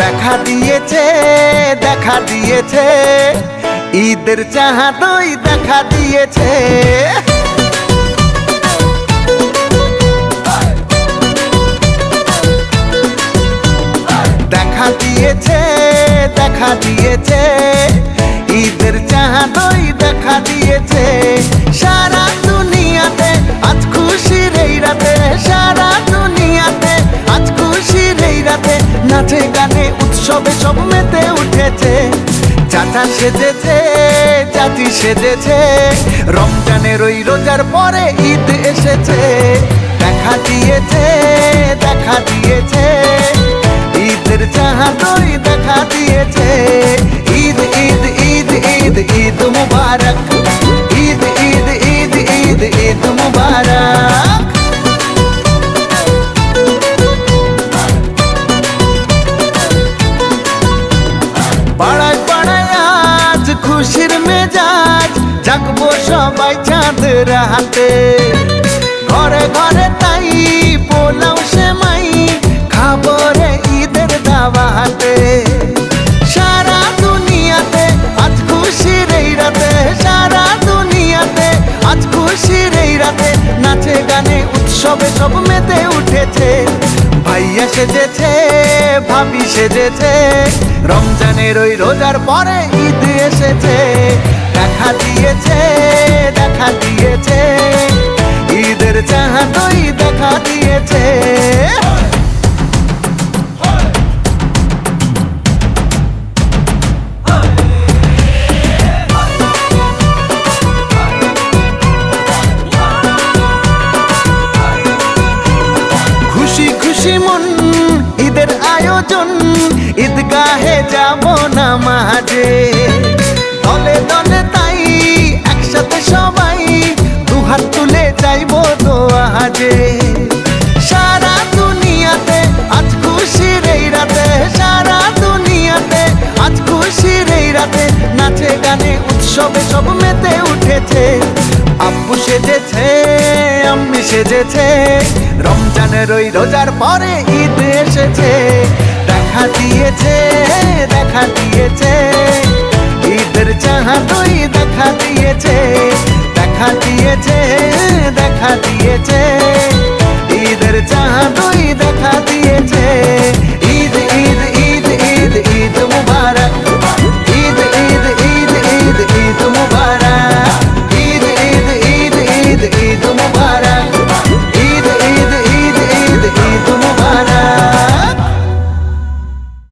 দেখা দিয়েছে দেখা দিয়েছে। ঈদের চাহাদই দেখা দিয়েছে। দেখা দিয়েছে দেখা দিয়েছে। ঈদের চাহাদই দেখা দিয়েছে। সারা উৎসবে সব মেতে উঠেছে। চাচা সেজেছে চাচি সেজেছে। রমজানের ওই রোজার পরে ঈদ এসেছে। দেখা দিয়েছে দেখা দিয়েছে। ঈদের চাহাদই দেখা দিয়েছে। ঈদ ঈদ ঈদ ঈদ ঈদ মুবারক। ঈদ ঈদ ঈদ ঈদ ঈদ মুবারক। জাগবো সবাই চাঁদের হাতে। ঘরে ঘরে তাই পোলাও সেমাই খাব রে ঈদের দাওয়াতে। সারা দুনিয়াতে আজ খুশির এই রাতে। সারা দুনিয়াতে আজ খুশির এই রাতে। নাচে গানে উৎসবে সব মেতে উঠেছে। ভাইয়া সেজেছে ভাবি সেজেছে। রমজানের ওই রোজার পরে ঈদ এসেছে। দিয়েছে, দেখা দিয়েছে। ঈদের চাহাদই দেখা দিয়েছে। খুশি মন, ঈদের আয়োজন, ঈদগাহে যাব না মাঝে দুহাত তুলে যাইব তো আজে সারা দুনিয়াতে আজ খুশির এই রাতে, সারা দুনিয়াতে আজ খুশির এই রাতে নাচে গানে উৎসবে সব মেতে উঠেছে। আব্বু সেজেছে, আম্মি সেজেছে, রমজানের ওই রোজার পরে ঈদ এসেছে। দেখা দিয়েছে দেখা দিয়েছে চাহাদই দেখা